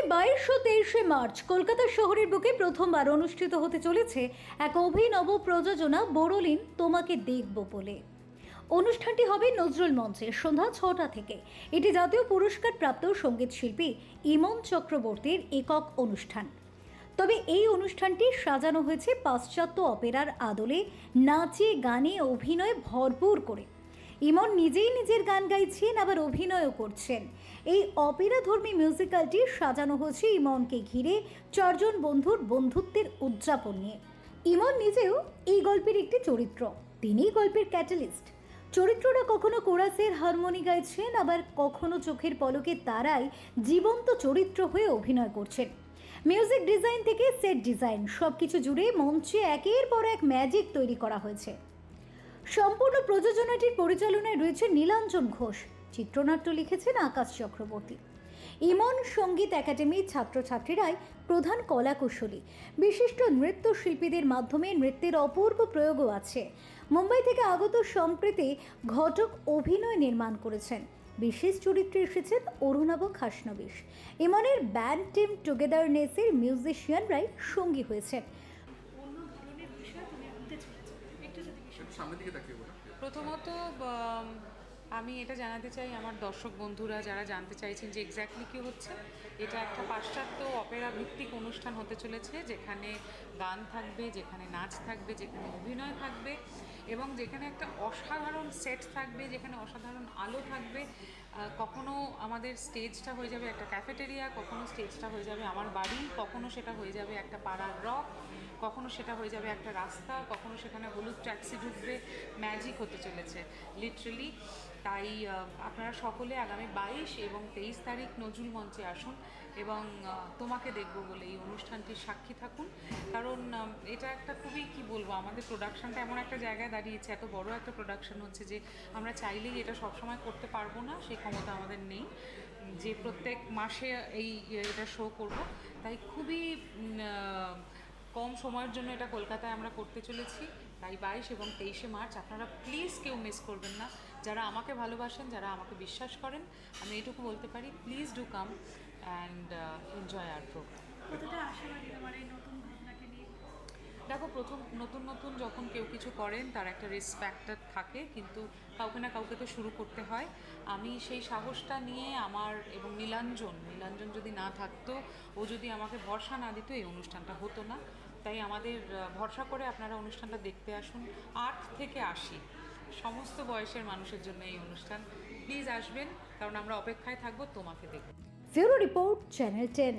আগামী বাইশ ও তেইশে মার্চ কলকাতা শহরের বুকে প্রথমবার অনুষ্ঠিত হতে চলেছে এক অভিনব প্রযোজনা বোরোলিন তোমাকে দেখব বলে। অনুষ্ঠানটি হবে নজরুল মঞ্চে সন্ধ্যা ছটা থেকে। এটি জাতীয় পুরস্কার প্রাপ্ত সংগীত শিল্পী ইমন চক্রবর্তীর একক অনুষ্ঠান। তবে এই অনুষ্ঠানটি সাজানো হয়েছে পাশ্চাত্য অপেরার আদলে, নাচে, গানে অভিনয়ে ভরপুর করে। ইমন নিজেই নিজের গান গাইছেন, আবার অভিনয়ও করছেন। এই অপেরাধর্মী মিউজিক্যালটি সাজানো হয়েছে ইমনকে ঘিরে চারজন বন্ধুর বন্ধুত্বের উদযাপন নিয়ে। ইমন নিজেও এই গল্পের একটি চরিত্র, তিনিই গল্পের ক্যাটালিস্ট চরিত্ররা কখনো কোরাসের হারমোনি গাইছেন, আবার কখনো চোখের পলকে তারাই জীবন্ত চরিত্র হয়ে অভিনয় করছেন। মিউজিক ডিজাইন থেকে সেট ডিজাইন সব কিছু জুড়ে মঞ্চে একের পর এক ম্যাজিক তৈরি করা হয়েছে। সম্পূর্ণ প্রযোজনাটির পরিচালনায় রয়েছে নীলাঞ্জন ঘোষ। চিত্রনাট্য লিখেছেন আকাশ চক্রবর্তী। ইমন সংগীত একাডেমির ছাত্রছাত্রীরাই প্রধান কলাকুশলী। বিশিষ্ট নৃত্যশিল্পীদের মাধ্যমে নৃত্যের অপূর্ব প্রয়োগও আছে। মুম্বাই থেকে আগত সম্প্রীতি ঘটক অভিনয় নির্মাণ করেছেন। বিশেষ চরিত্রে এসেছেন অরুণাভ খাসনবিশ। ইমনের ব্যান্ড টিম টুগেদারনেসের মিউজিশিয়ানরাই সঙ্গী হয়েছেন। সামনের দিকে তাকিয়ে বলো। প্রথমত আমি এটা জানাতে চাই আমার দর্শক বন্ধুরা যারা জানতে চাইছেন যে এক্স্যাক্টলি কী হচ্ছে। এটা একটা পাশ্চাত্য অপেরা ভিত্তিক অনুষ্ঠান হতে চলেছে, যেখানে গান থাকবে, যেখানে নাচ থাকবে, যেখানে অভিনয় থাকবে এবং যেখানে একটা অসাধারণ সেট থাকবে, যেখানে অসাধারণ আলো থাকবে। কখনো আমাদের স্টেজটা হয়ে যাবে একটা ক্যাফেটেরিয়া কখনো স্টেজটা হয়ে যাবে আমার বাড়ি, কখনো সেটা হয়ে যাবে একটা পাড়ার রক কখনো সেটা হয়ে যাবে একটা রাস্তা, কখনো সেখানে হলুদ ট্যাক্সি ঢুকবে ম্যাজিক হতে চলেছে লিটারেলি তাই আপনারা সকলে আগামী বাইশ এবং তেইশ তারিখ নজরুল মঞ্চে আসুন এবং তোমাকে দেখব বলে এই অনুষ্ঠানটির সাক্ষী থাকুন। কারণ এটা একটা খুবই, কি বলব, আমাদের প্রোডাকশনটা এমন একটা জায়গায় দাঁড়িয়েছে, এত বড় একটা প্রোডাকশন হচ্ছে যে আমরা চাইলেই এটা সবসময় করতে পারব না সেই ক্ষমতা আমাদের নেই। যে প্রত্যেক মাসে এই, এটা শো করব। তাই খুবই কম সময়ের জন্য এটা কলকাতায় আমরা করতে চলেছি, তাই বাইশ এবং তেইশে মার্চ আপনারা প্লিজ কেউ মিস করবেন না। যারা আমাকে ভালোবাসেন, যারা আমাকে বিশ্বাস করেন, আমি এটুকু বলতে পারি please do come and enjoy R programme কতটা আশাবাদী তোমার এই নতুন ঘটনাকে নিয়ে দেখো, প্রথম নতুন নতুন যখন কেউ কিছু করেন, তার একটা রেসপেক্টার থাকে, কিন্তু কাউকে না কাউকে তো শুরু করতে হয়। আমি সেই সাহসটা নিয়ে আমার এবং নীলাঞ্জন নীলাঞ্জন যদি না থাকতো, ও যদি আমাকে ভরসা না দিত, এই অনুষ্ঠানটা হতো না। তাই আমাদের ভরসা করে আপনারা অনুষ্ঠানটা দেখতে আসুন। আট থেকে আশি, সমস্ত বয়সের মানুষের জন্য এই অনুষ্ঠান। প্লিজ আসবেন, কারণ আমরা অপেক্ষায় থাকব, তোমাকে দেখব। Report channel ten